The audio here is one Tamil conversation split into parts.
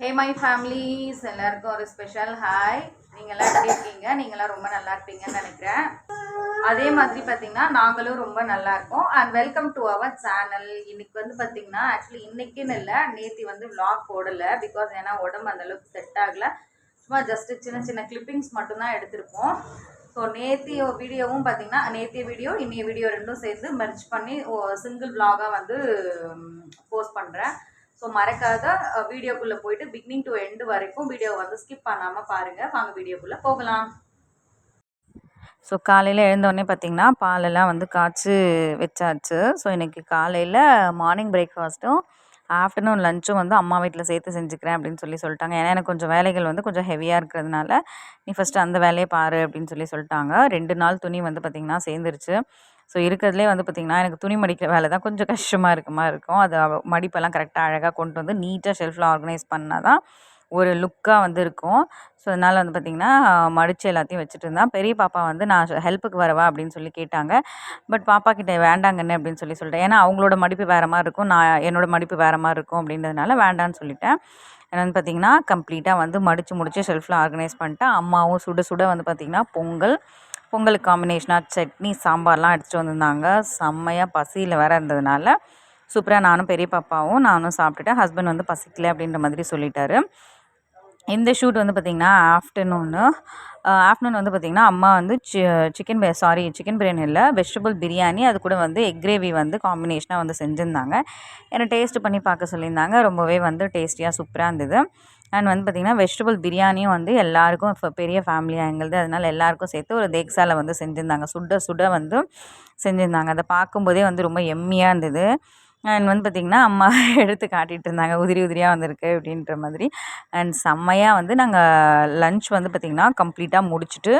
ஹே மை ஃபேமிலிஸ் எல்லாருக்கும் ஒரு ஸ்பெஷல் ஹாய் நீங்களாம் எப்படி இருக்கீங்க? நீங்களாம் ரொம்ப நல்லா இருப்பீங்கன்னு நினைக்கிறேன். அதே மாதிரி பார்த்தீங்கன்னா நாங்களும் ரொம்ப நல்லா இருக்கோம். And welcome to our channel இன்னைக்கு வந்து பார்த்தீங்கன்னா ஆக்சுவலி இன்னைக்குன்னு இல்லை நேத்தி வந்து விளாக் போடலை. பிகாஸ் ஏன்னா உடம்பு அந்தளவுக்கு செட் ஆகலை. சும்மா ஜஸ்ட் சின்ன சின்ன கிளிப்பிங்ஸ் மட்டும்தான் எடுத்திருப்போம். ஸோ நேத்திய வீடியோவும் பார்த்தீங்கன்னா நேத்திய வீடியோ இன்னைய வீடியோ ரெண்டும் சேர்ந்து மெர்ச் பண்ணி சிங்கிள் விளாகாக வந்து போஸ்ட் பண்ணுறேன் ஸோ மறக்காத வீடியோக்குள்ளே போயிட்டு பிகினிங் டு எண்டு வரைக்கும் வீடியோ வந்து ஸ்கிப் பண்ணாமல் பாருங்கள் வாங்க வீடியோக்குள்ளே போகலாம். ஸோ காலையில் எழுந்தோடனே பார்த்தீங்கன்னா பாலெல்லாம் வந்து காய்ச்சி வச்சாச்சு. ஸோ இன்றைக்கி காலையில் மார்னிங் பிரேக்ஃபாஸ்ட்டும் ஆஃப்டர்நூன் லஞ்சும் வந்து அம்மா வீட்டில் சேர்த்து செஞ்சுக்கிறேன் அப்படின்னு சொல்லி சொல்லிட்டாங்க. ஏன்னா எனக்கு கொஞ்சம் வேலைகள் வந்து கொஞ்சம் ஹெவியாக இருக்கிறதுனால நீ ஃபஸ்ட்டு அந்த வேலையை பாரு அப்படின்னு சொல்லி சொல்லிட்டாங்க. ரெண்டு நாள் துணி வந்து பார்த்திங்கன்னா சேர்ந்துருச்சு. ஸோ இருக்கிறதுலே வந்து பார்த்திங்கன்னா எனக்கு துணி மடிக்கிற வேலை தான் கொஞ்சம் கஷ்டமாக இருக்க மாதிரி இருக்கும். அது மடிப்பெல்லாம் கரெக்டாக அழகாக கொண்டு வந்து நீட்டாக ஷெல்ஃபில் ஆர்கனைஸ் பண்ணால் தான் ஒரு லுக்காக வந்து இருக்கும். ஸோ அதனால் வந்து பார்த்திங்கன்னா மடித்து எல்லாத்தையும் வச்சுட்டு இருந்தான். பெரிய பாப்பா வந்து நான் ஹெல்ப்புக்கு வரவா? அப்படின்னு சொல்லி கேட்டாங்க. பட் பாப்பா கிட்ட வேண்டாங்கன்னு அப்படின்னு சொல்லி சொல்லிட்டேன். ஏன்னா அவங்களோட மடிப்பு வேறு மாதிரி இருக்கும். நான் என்னோட மடிப்பு வேறு மாதிரி இருக்கும் அப்படின்றதுனால வேண்டான்னு சொல்லிட்டேன். என்னென்னு பார்த்தீங்கன்னா கம்ப்ளீட்டாக வந்து மடித்து முடித்து ஷெல்ஃபில் ஆர்கனைஸ் பண்ணிட்டேன். அம்மாவும் சுட சுட வந்து பார்த்திங்கன்னா பொங்கல் பொங்கலுக்கு காம்பினேஷனாக சட்னி சாம்பார்லாம் எடுத்துகிட்டு வந்திருந்தாங்க. செம்மையாக பசியில் வேறு இருந்ததுனால சூப்பராக நானும் பெரிய பாப்பாவும் நானும் சாப்பிட்டுட்டேன் ஹஸ்பண்ட் வந்து பசிக்கல அப்படின்ற மாதிரி சொல்லிட்டாரு. இந்த ஷூட் வந்து பார்த்திங்கன்னா ஆஃப்டர்நூனு ஆஃப்டர்நூன் வந்து பார்த்திங்கன்னா அம்மா வந்து சி சிக்கன் சாரி சிக்கன் பிரியாணி இல்லை வெஜிடபிள் பிரியாணி அது கூட வந்து எக் கிரேவி வந்து காம்பினேஷனாக வந்து செஞ்சுருந்தாங்க. என்னை டேஸ்ட் பண்ணி பார்க்க சொல்லியிருந்தாங்க. ரொம்பவே வந்து டேஸ்டியாக சூப்பராக இருந்தது. அண்ட் வந்து பார்த்திங்கன்னா வெஜிடபிள் பிரியாணியும் வந்து எல்லாருக்கும் இப்போ பெரிய ஃபேமிலியாக எங்களுது அதனால் எல்லாருக்கும் சேர்த்து ஒரு தேக்ஸால வந்து செஞ்சுருந்தாங்க. சுட சுட வந்து செஞ்சுருந்தாங்க. அதை பார்க்கும்போதே வந்து ரொம்ப எம்மியாக இருந்தது. அண்ட் வந்து பார்த்திங்கன்னா அம்மா எடுத்து காட்டிகிட்டு இருந்தாங்க. உதிரி உதிரியாக வந்திருக்கு அப்படின்ற மாதிரி. அண்ட் செம்மையாக வந்து நாங்கள் லன்ச் வந்து பார்த்திங்கன்னா கம்ப்ளீட்டாக முடிச்சுட்டு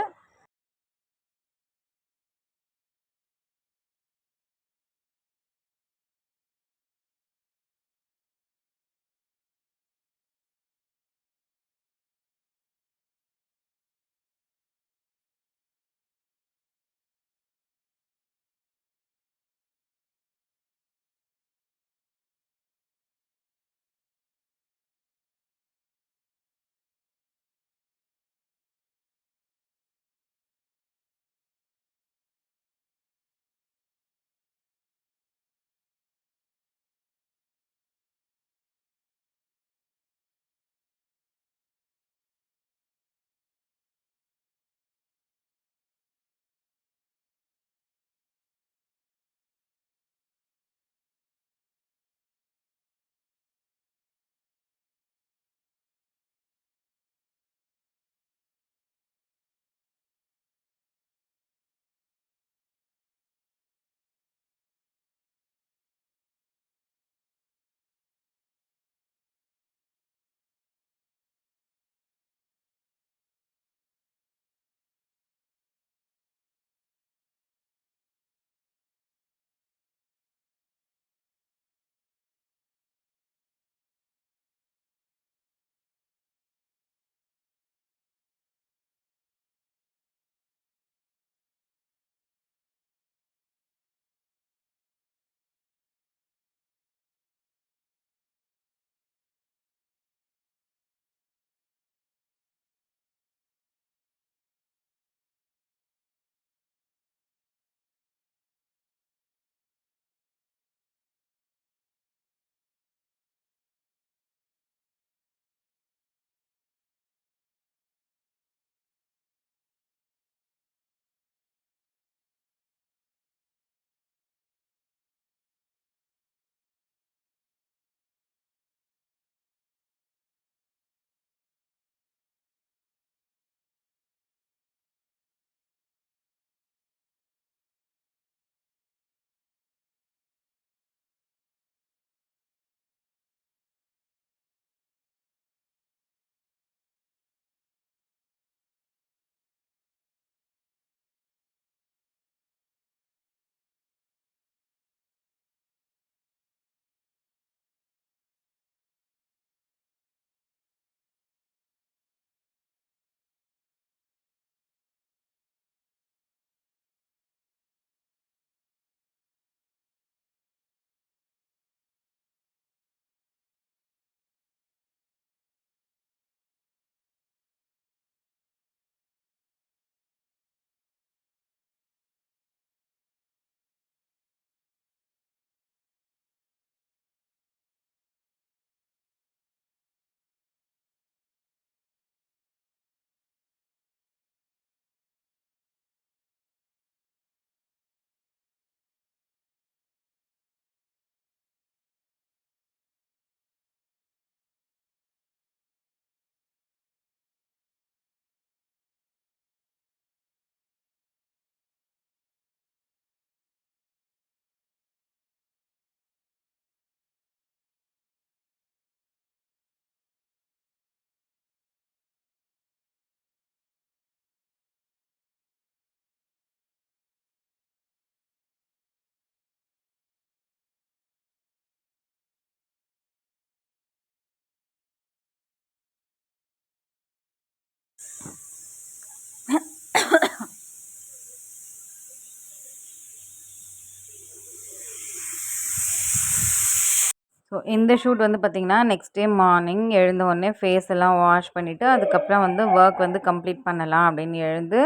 ஸோ இந்த ஷூட் வந்து பார்த்திங்கன்னா நெக்ஸ்ட் டே மார்னிங் எழுந்த உடனே ஃபேஸ் எல்லாம் வாஷ் பண்ணிவிட்டு அதுக்கப்புறம் வந்து ஒர்க் வந்து கம்ப்ளீட் பண்ணலாம் அப்படின்னு எழுந்து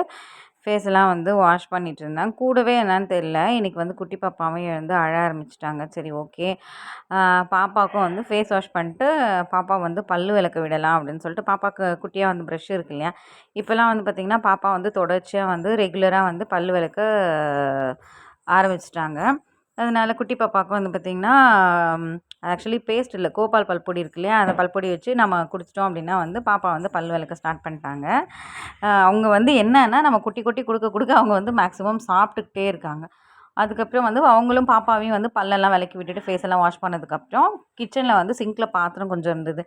ஃபேஸ் எல்லாம் வந்து வாஷ் பண்ணிட்டு இருந்தேன் கூடவே என்னன்னு தெரியல இன்றைக்கி வந்து குட்டி பாப்பாவும் எழுந்து அழ ஆரம்பிச்சிட்டாங்க. சரி ஓகே பாப்பாவுக்கும் வந்து ஃபேஸ் வாஷ் பண்ணிட்டு பாப்பா வந்து பல்லு விளக்க விடலாம் அப்படின்னு சொல்லிட்டு பாப்பாவுக்கு குட்டியாக வந்து ப்ரஷ் இருக்கு இல்லையா? இப்போல்லாம் வந்து பார்த்திங்கன்னா பாப்பா வந்து தொடர்ச்சியாக வந்து ரெகுலராக வந்து பல்லு விளக்க ஆரம்பிச்சிட்டாங்க. அதனால குட்டி பாப்பாவுக்கு வந்து பார்த்திங்கன்னா ஆக்சுவலி பேஸ்ட் இல்லை. கோபால் பல்பொடி இருக்கு இல்லையா? அந்த பல்பொடி வச்சு நம்ம குடிச்சிட்டோம் அப்படின்னா வந்து பாப்பா வந்து பல் விளக்க ஸ்டார்ட் பண்ணிட்டாங்க. அவங்க வந்து என்னன்னா நம்ம குட்டி குட்டி கொடுக்க கொடுக்க அவங்க வந்து மேக்ஸிமம் சாப்பிட்டுக்கிட்டே இருக்காங்க. அதுக்கப்புறம் வந்து அவங்களும் பாப்பாவையும் வந்து பல்லெல்லாம் விளக்கி விட்டுட்டு ஃபேஸ் எல்லாம் வாஷ் பண்ணதுக்கப்புறம் கிச்சனில் வந்து சிங்கில் பாத்திரம் கொஞ்சம் இருந்தது.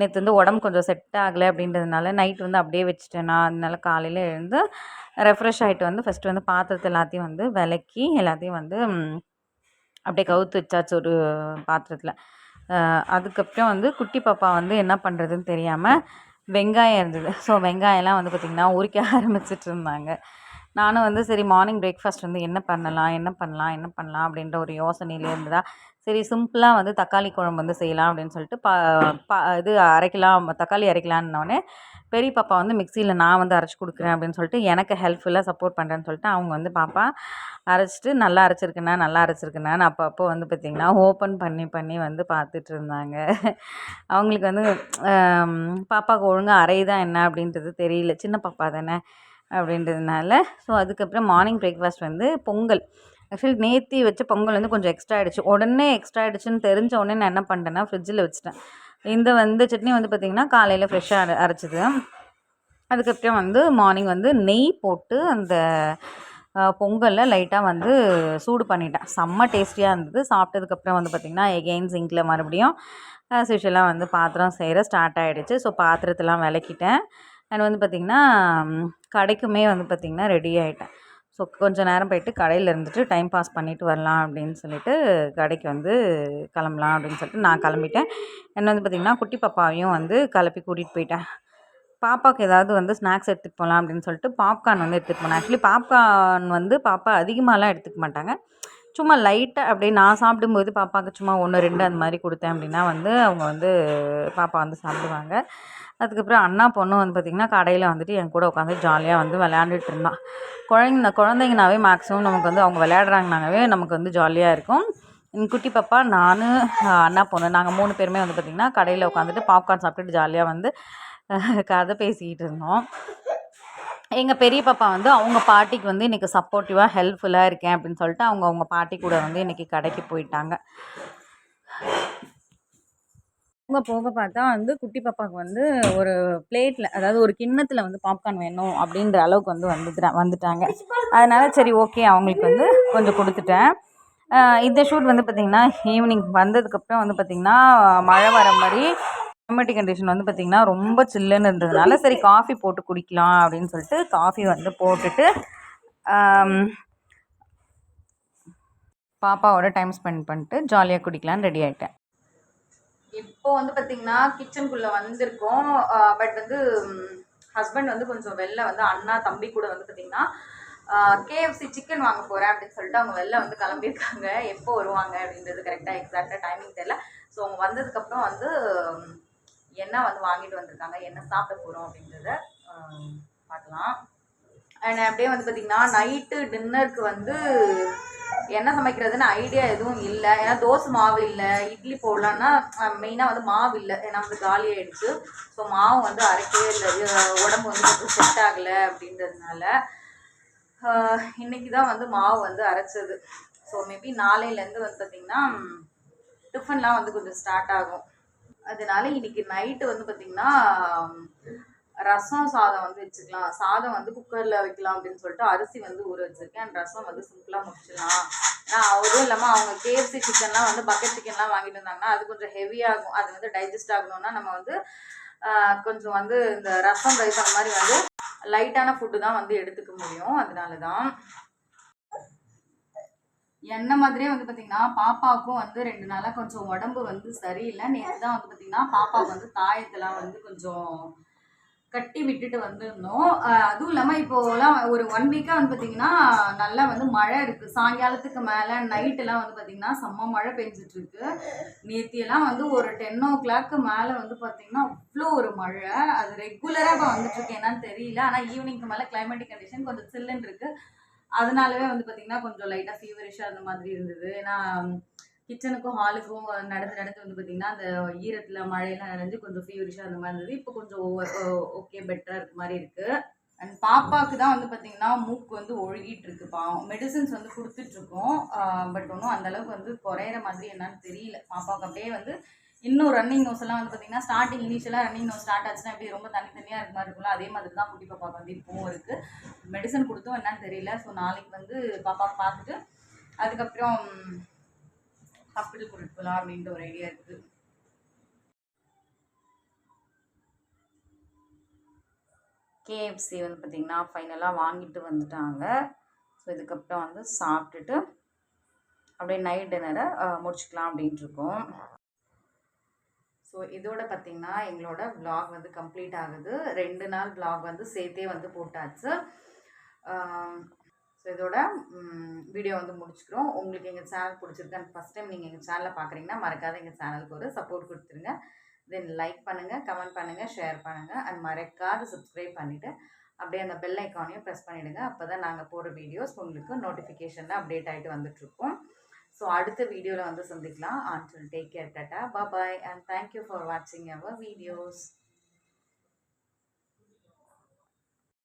நேற்று வந்து உடம்பு கொஞ்சம் செட் ஆகலை அப்படின்றதுனால நைட் வந்து அப்படியே வச்சுட்டேன் அதனால காலையில் எழுந்து ரெஃப்ரெஷ் ஆகிட்டு வந்து ஃபஸ்ட்டு வந்து பாத்திரத்தை எல்லாத்தையும் வந்து விளக்கி எல்லாத்தையும் வந்து அப்படியே கவுத்து வச்சாச்சு ஒரு பாத்திரத்தில். அதுக்கப்புறம் வந்து குட்டி பாப்பா வந்து என்ன பண்ணுறதுன்னு தெரியாமல் வெங்காயம் இருந்தது. ஸோ வெங்காயம்லாம் வந்து பார்த்திங்கன்னா உரிக்க ஆரம்பிச்சிட்டு இருந்தாங்க. நானும் வந்து சரி மார்னிங் பிரேக்ஃபாஸ்ட் வந்து என்ன பண்ணலாம் என்ன பண்ணலாம் என்ன பண்ணலாம் அப்படின்ற ஒரு யோசனையிலே இருந்ததா சரி சிம்பிளாக வந்து தக்காளி குழம்பு வந்து செய்யலாம் அப்படின்னு சொல்லிட்டு பா பா இது அரைக்கலாம் தக்காளி அரைக்கலான்னொடனே பெரிய பாப்பா வந்து மிக்சியில் நான் வந்து அரைச்சி கொடுக்குறேன் அப்படின்னு சொல்லிட்டு எனக்கு ஹெல்ப்ஃபுல்லாக சப்போர்ட் பண்ணுறேன்னு சொல்லிட்டு அவங்க வந்து பாப்பா அரைச்சிட்டு நல்லா அரைச்சிருக்குண்ணா நல்லா அரைச்சிருக்குண்ணான்னு அப்போ அப்போ வந்து பார்த்திங்கன்னா ஓப்பன் பண்ணி பண்ணி வந்து பார்த்துட்டு இருந்தாங்க. அவங்களுக்கு வந்து பாப்பாவுக்கு ஒழுங்காக அரையுதா என்ன? அப்படின்றது தெரியல. சின்ன பாப்பா தானே? அப்படின்றதுனால ஸோ அதுக்கப்புறம் மார்னிங் பிரேக்ஃபாஸ்ட் வந்து பொங்கல். ஆக்சுவலி நேத்தி வச்ச பொங்கல் வந்து கொஞ்சம் எக்ஸ்ட்ரா ஆகிடுச்சு உடனே எக்ஸ்ட்ரா ஆகிடுச்சுன்னு தெரிஞ்ச உடனே நான் என்ன பண்ணிட்டேன்னா ஃப்ரிட்ஜில் வச்சுட்டேன். இந்த வந்து சட்னி வந்து பார்த்திங்கன்னா காலையில் ஃப்ரெஷ்ஷாக அரை அரைச்சிது. அதுக்கப்புறம் வந்து மார்னிங் வந்து நெய் போட்டு அந்த பொங்கலில் லைட்டாக வந்து சூடு பண்ணிட்டேன். செம்ம டேஸ்டியாக இருந்தது. சாப்பிட்டதுக்கப்புறம் வந்து பார்த்திங்கன்னா எகெயின் சிங்கில் மறுபடியும் ஆஸ் யூஷுவலாக வந்து பாத்திரம் செய்கிற ஸ்டார்ட் ஆகிடுச்சு ஸோ பாத்திரத்தெலாம் விளக்கிட்டேன். அண்ட் வந்து பார்த்திங்கன்னா கடைக்குமே வந்து பார்த்திங்கன்னா ரெடி ஆகிட்டேன் ஸோ கொஞ்சம் நேரம் போயிட்டு கடையில் இருந்துட்டு டைம் பாஸ் பண்ணிட்டு வரலாம் அப்படின்னு சொல்லிட்டு கடைக்கு வந்து கிளம்பலாம் அப்படின்னு சொல்லிட்டு நான் கிளம்பிட்டேன். என்ன வந்து பார்த்திங்கன்னா குட்டி பாப்பாவையும் வந்து கிளப்பி கூட்டிகிட்டு போயிட்டேன். பாப்பாவுக்கு ஏதாவது வந்து ஸ்நாக்ஸ் எடுத்துகிட்டு போகலாம் அப்படின்னு சொல்லிட்டு பாப்கார்ன் வந்து எடுத்துகிட்டு போனேன். ஆக்சுவலி பாப்கார்ன் வந்து பாப்பா அதிகமாகலாம் எடுத்துக்க மாட்டாங்க. சும்மா லைட்டாக அப்படியே நான் சாப்பிடும்போது பாப்பாவுக்கு சும்மா ஒன்று ரெண்டு அந்த மாதிரி கொடுத்தேன் அப்படின்னா வந்து அவங்க வந்து பாப்பா வந்து சாப்பிடுவாங்க. அதுக்கப்புறம் அண்ணா பொண்ணு வந்து பார்த்திங்கன்னா கடையில் வந்துட்டு என் கூட உட்காந்து ஜாலியாக வந்து விளையாண்டுட்டு இருந்தான் குழந்தைங்க குழந்தைங்கனாவே மேக்ஸிமம் நமக்கு வந்து அவங்க விளையாடுறாங்கனாவே நமக்கு வந்து ஜாலியாக இருக்கும். என் குட்டி பாப்பா நான் அண்ணா பொண்ணு நாங்கள் மூணு பேருமே வந்து பார்த்திங்கன்னா கடையில் உட்காந்துட்டு பாப்கார்ன் சாப்பிட்டுட்டு ஜாலியாக வந்து கதை பேசிக்கிட்டு இருந்தோம். எங்கள் பெரிய பாப்பா வந்து அவங்க பாட்டிக்கு வந்து இன்றைக்கி சப்போர்ட்டிவாக ஹெல்ப்ஃபுல்லாக இருக்கேன் அப்படின்னு சொல்லிட்டு அவங்க அவங்க பாட்டி கூட வந்து இன்றைக்கி கடைக்கு போயிட்டாங்க. அவங்க போக பார்த்தா வந்து குட்டி பாப்பாவுக்கு வந்து ஒரு பிளேட்டில் அதாவது ஒரு கிண்ணத்தில் வந்து பாப்கார்ன் வேணும் அப்படின்ற அளவுக்கு வந்து வந்துட்டு வந்துட்டாங்க. அதனால் சரி ஓகே அவங்களுக்கு வந்து கொஞ்சம் கொடுத்துட்டேன். இந்த ஷூட் வந்து பார்த்திங்கன்னா ஈவினிங் வந்ததுக்கப்புறம் வந்து பார்த்திங்கன்னா மழை வர மாதிரி கிளைமேட்டிக் கண்டிஷன் வந்து பார்த்திங்கன்னா ரொம்ப சில்லுன்னு இருந்ததுனால சரி காஃபி போட்டு குடிக்கலாம் அப்படின்னு சொல்லிட்டு காஃபி வந்து போட்டுட்டு பாப்பாவோட டைம் ஸ்பெண்ட் பண்ணிட்டு ஜாலியாக குடிக்கலான்னு ரெடி ஆகிட்டேன் இப்போ வந்து பார்த்தீங்கன்னா கிச்சனுக்குள்ளே வந்திருக்கோம். பட் வந்து ஹஸ்பண்ட் வந்து கொஞ்சம் வெளில வந்து அண்ணா தம்பி கூட வந்து பார்த்தீங்கன்னா கேஎஃப்சி சிக்கன் வாங்க போகிறேன் அப்படின்னு சொல்லிட்டு அவங்க வெளில வந்து கிளம்பியிருக்காங்க. எப்போ வருவாங்க அப்படின்றது கரெக்டாக எக்ஸாக்டாக டைமிங் தெரியல. ஸோ அவங்க வந்ததுக்கப்புறம் வந்து என்ன வந்து வாங்கிட்டு வந்திருக்காங்க என்ன சாப்பிட போகிறோம் அப்படின்றத பார்க்கலாம். அண்ட் அப்படியே வந்து பார்த்திங்கன்னா நைட்டு டின்னருக்கு வந்து என்ன சமைக்கிறதுன்னு ஐடியா எதுவும் இல்லை. ஏன்னா தோசை மாவு இல்லை இட்லி போடலான்னா மெயினாக வந்து மாவு இல்லை. ஏன்னா வந்து காலி ஆயிடுச்சு. ஸோ மாவு வந்து அரைக்கவே இல்லை. உடம்பு வந்து கொஞ்சம் செட் ஆகலை அப்படின்றதுனால இன்றைக்கி தான் வந்து மாவு வந்து அரைச்சது. ஸோ மேபி நாளையிலேருந்து வந்து பார்த்திங்கன்னா டிஃபன்லாம் வந்து கொஞ்சம் ஸ்டார்ட் ஆகும். அதனால இன்னைக்கு நைட்டு வந்து பார்த்திங்கன்னா ரசம் சாதம் வந்து வச்சுக்கலாம். சாதம் வந்து குக்கரில் வைக்கலாம் அப்படின்னு சொல்லிட்டு அரிசி வந்து ஊற வச்சிருக்கேன். அண்ட் ரசம் வந்து சிம்பிளாக முடிச்சிடலாம். ஏன்னா அதுவும் இல்லாமல் அவங்க கேஎஃப்சி சிக்கன்லாம் வந்து பக்கெட் சிக்கன்லாம் வாங்கிட்டு வந்தாங்கன்னா அது கொஞ்சம் ஹெவியாகும் அது வந்து டைஜஸ்ட் ஆகணும்னா நம்ம வந்து கொஞ்சம் வந்து இந்த ரசம் ரைஸ் அந்த மாதிரி வந்து லைட்டான ஃபுட்டு தான் வந்து எடுத்துக்க முடியும். அதனால தான் என்ன மாதிரியே வந்து பார்த்தீங்கன்னா பாப்பாவுக்கும் வந்து ரெண்டு நாளாக கொஞ்சம் உடம்பு வந்து சரியில்லை. நேற்று தான் வந்து பார்த்தீங்கன்னா பாப்பாவுக்கு வந்து தாயத்தெல்லாம் வந்து கொஞ்சம் கட்டி விட்டுட்டு வந்திருந்தோம். அதுவும் இல்லாமல் இப்போலாம் ஒரு ஒன் வீக்காக வந்து பார்த்தீங்கன்னா நல்லா வந்து மழை இருக்குது சாயங்காலத்துக்கு மேலே நைட்டெல்லாம் வந்து பார்த்தீங்கன்னா செம்ம மழை பெஞ்சிட்ருக்கு. நேத்தியெல்லாம் வந்து ஒரு டென் ஓ கிளாக்கு மேலே வந்து பார்த்தீங்கன்னா அவ்வளோ ஒரு மழை. அது ரெகுலராக இப்போ வந்துட்டுருக்கு என்னன்னு தெரியல. ஆனால் ஈவினிங்க்கு மேலே கிளைமேட்டிக் கண்டிஷன் கொஞ்சம் சில்லுன்னு இருக்குது அதனாலவே வந்து பார்த்தீங்கன்னா கொஞ்சம் லைட்டாக ஃபீவரிஷாக அந்த மாதிரி இருந்தது. ஏன்னா கிச்சனுக்கும் ஹாலுக்கும் நடந்து நடந்து வந்து பார்த்தீங்கன்னா அந்த ஈரத்தில் மழையெல்லாம் நனைஞ்சு கொஞ்சம் ஃபீவரிஷாக அந்த மாதிரி இருந்தது. இப்போ கொஞ்சம் ஓகே பெட்டராக இருக்க மாதிரி இருக்குது அண்ட் பாப்பாவுக்கு தான் வந்து பார்த்தீங்கன்னா மூக்கு வந்து ஒழுகிட்டு இருக்கு. பாவம். மெடிசின்ஸ் வந்து கொடுத்துட்ருக்கோம் பட் ஒன்றும் அந்தளவுக்கு வந்து குறையிற மாதிரி என்னன்னு தெரியல. பாப்பாவுக்கு அப்படியே வந்து இன்னும் ரன்னிங் நோஸ் எல்லாம் வந்து பார்த்தீங்கன்னா ஸ்டார்டிங் இனிஷியலாக ரன்னிங் நோஸ் ஸ்டார்ட் ஆச்சுன்னா இப்படி ரொம்ப தனித்தனியாக இருக்க மாதிரி இருக்கும்ல அதே மாதிரி தான் குட்டி பாப்பாவுக்கு வந்து இப்போவும் இருக்குது மெடிசன் கொடுத்தும் என்னன்னு தெரியல. ஸோ நாளைக்கு வந்து பாப்பாவை பார்த்துட்டு அதுக்கப்புறம் ஹாஸ்பிட்டல் கூட்டிட்டு போகலாம் ஒரு ஐடியா இருக்குது. கேஎஃப்சி வந்து பார்த்திங்கன்னா ஃபைனலாக வாங்கிட்டு வந்துட்டாங்க. ஸோ இதுக்கப்புறம் வந்து சாப்பிட்டுட்டு அப்படியே நைட் டின்னரை முடிச்சுக்கலாம் அப்படின்ட்டு இருக்கோம். ஸோ இதோட பார்த்திங்கன்னா எங்களோட vlog வந்து கம்ப்ளீட் ஆகுது. ரெண்டு நாள் vlog வந்து சேர்த்தே வந்து போட்டாச்சு. ஸோ இதோட வீடியோ வந்து முடிச்சுக்கிறோம். உங்களுக்கு எங்கள் சேனல் பிடிச்சிருக்கான்னு ஃபஸ்ட் டைம் நீங்கள் எங்கள் சேனலை பார்க்குறீங்கன்னா மறக்காத எங்கள் சேனலுக்கு ஒரு சப்போர்ட் கொடுத்துருங்க. தென் லைக் பண்ணுங்கள் கமெண்ட் பண்ணுங்கள் ஷேர் பண்ணுங்கள் அண்ட் மறக்காத சப்ஸ்கிரைப் பண்ணிவிட்டு அப்படியே அந்த பெல் ஐக்கானையும் ப்ரெஸ் பண்ணிவிடுங்க அப்போ தான் நாங்கள் போடுற வீடியோஸ் உங்களுக்கு நோட்டிஃபிகேஷனில் அப்டேட் ஆகிட்டு வந்துட்டுருக்கோம். ஸோ அடுத்த வீடியோவில் வந்து சந்திக்கலாம். Until take care tata bye and thank you for வாட்சிங் அவர் வீடியோஸ்